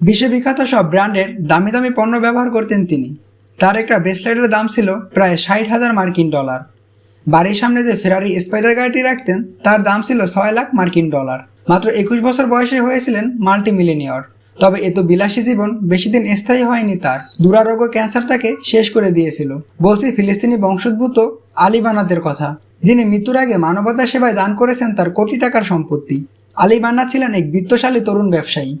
বিশ্ববিখ্যাত সব ব্র্যান্ডের দামি দামি পণ্য ব্যবহার করতেন তিনি। তার একটা ব্রেসলেটের দাম ছিল প্রায় ষাট হাজার মার্কিন ডলার। বাড়ির সামনে যে ফেরারি স্পাইডার গাড়িটি রাখতেন, তার দাম ছিল ছয় লাখ মার্কিন ডলার। মাত্র একুশ বছর বয়সে হয়েছিলেন মাল্টি মিলিনিয়র তবে এত বিলাসী জীবন বেশি দিন স্থায়ী হয়নি তার। দুরারোগ্য ক্যান্সার তাকে শেষ করে দিয়েছিল। বলছি, ফিলিস্তিনি বংশোদ্ভূত আলী বানাতের কথা, যিনি মৃত্যুর আগে মানবতা সেবায় দান করেছেন তার কোটি টাকার সম্পত্তি। আলী বান্না ছিলেন এক বিত্তশালী তরুণ ব্যবসায়ী।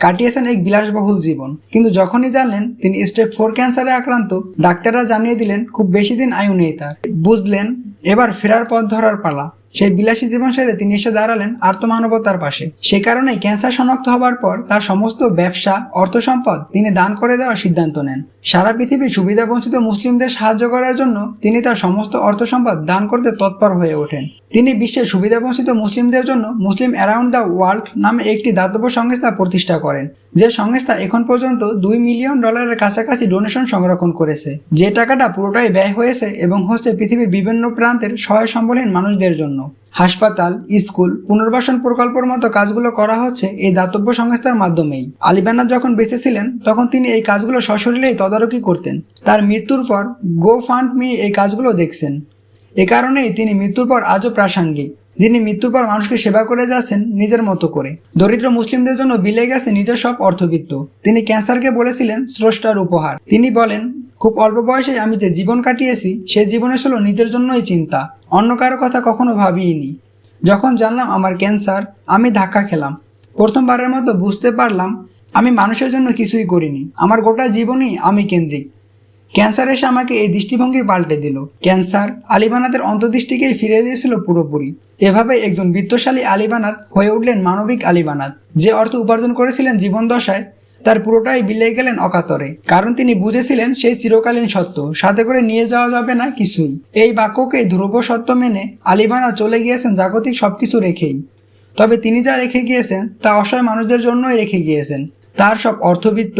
কাটিয়েছেন এক বিলাসবহুল জীবন। কিন্তু যখনই জানলেন তিনি স্টেপ ফোর ক্যান্সারে আক্রান্ত, ডাক্তাররা জানিয়ে দিলেন, খুব বেশি দিন আয়ু নেই তার। বুঝলেন, এবার ফেরার পথ ধরার পালা। সেই বিলাসী জীবন সেরে তিনি এসে দাঁড়ালেন আর্তমানবতার পাশে। সে কারণেই ক্যান্সার শনাক্ত হবার পর তার সমস্ত ব্যবসা অর্থ সম্পদ তিনি দান করে দেওয়ার সিদ্ধান্ত নেন। সারা পৃথিবীর সুবিধাবঞ্চিত মুসলিমদের সাহায্য করার জন্য তিনি তার সমস্ত অর্থ সম্পদ দান করতে তৎপর হয়ে ওঠেন। তিনি বিশ্বের সুবিধাবঞ্চিত মুসলিমদের জন্য মুসলিম অ্যারাউন্ড দ্য ওয়ার্ল্ড নামে একটি দাতব্য সংস্থা প্রতিষ্ঠা করেন। যে সংস্থা এখন পর্যন্ত দুই মিলিয়ন ডলারের কাছাকাছি ডোনেশন সংরক্ষণ করেছে। যে টাকাটা পুরোটাই ব্যয় হয়েছে এবং হচ্ছে পৃথিবীর বিভিন্ন প্রান্তের সহায় সম্বলহীন মানুষদের জন্য। হাসপাতাল, স্কুল, পুনর্বাসন প্রকল্পের মতো কাজগুলো করা হচ্ছে এই দাতব্য সংস্থার মাধ্যমেই। আলিবানা যখন বেঁচে ছিলেন, তখন তিনি এই কাজগুলো সশরীরেই তদারকি করতেন। তার মৃত্যুর পর গো ফান্ড মি এই কাজগুলো দেখছেন। এ কারণেই তিনি মৃত্যুর পর আজও প্রাসঙ্গিক। যিনি মৃত্যুর পর মানুষকে সেবা করে যাচ্ছেন নিজের মতো করে। দরিদ্র মুসলিমদের জন্য বিলে গেছে নিজের সব অর্থবিত্ত। তিনি ক্যান্সারকে বলেছিলেন স্রষ্টার উপহার। তিনি বলেন, খুব অল্প বয়সে আমি যে জীবন কাটিয়েছি, সে জীবনে ছিল নিজের জন্যই চিন্তা। অন্য কারও কথা কখনো ভাবিনি। যখন জানলাম আমার ক্যান্সার, আমি ধাক্কা খেলাম। প্রথমবারের মতো বুঝতে পারলাম, আমি মানুষের জন্য কিছুই করিনি। আমার গোটা জীবনই আমি কেন্দ্রিক। ক্যান্সার এসে আমাকে এই দৃষ্টিভঙ্গি পাল্টে দিল। ক্যান্সার আলিবানাতের অন্তর্দৃষ্টিকেই ফিরে দিয়েছিল পুরোপুরি। এভাবে একজন বিত্তশালী আলিবানাত হয়ে উঠলেন মানবিক আলিবানাত যে অর্থ উপার্জন করেছিলেন জীবন দশায় তার পুরোটাই বিলে গেলেন অকাতরে। কারণ তিনি বুঝেছিলেন সেই চিরকালীন সত্য, সাথে করে নিয়ে যাওয়া যাবে না কিছুই। এই বাক্যকে ধ্রুব সত্য মেনে আলিবানা চলে গিয়েছেন জাগতিক সবকিছু রেখেই। তবে তিনি যা রেখে গিয়েছেন, তা অসহায় মানুষদের জন্যই রেখে গিয়েছেন। তার সব অর্থবিত্ত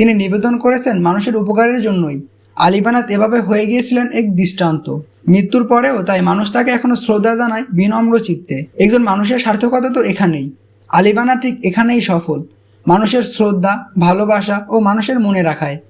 তিনি নিবেদন করেছেন মানুষের উপকারের জন্যই। আলিবানাত এভাবে হয়ে গিয়েছিলেন এক দৃষ্টান্ত। মৃত্যুর পরেও তাই মানুষ তাকে এখনও শ্রদ্ধা জানায় বিনম্র চিত্তে। একজন মানুষের সার্থকতা তো এখানেই। আলিবানা ঠিক এখানেই সফল। মানুষের শ্রদ্ধা, ভালোবাসা ও মানুষের মনে রাখায়।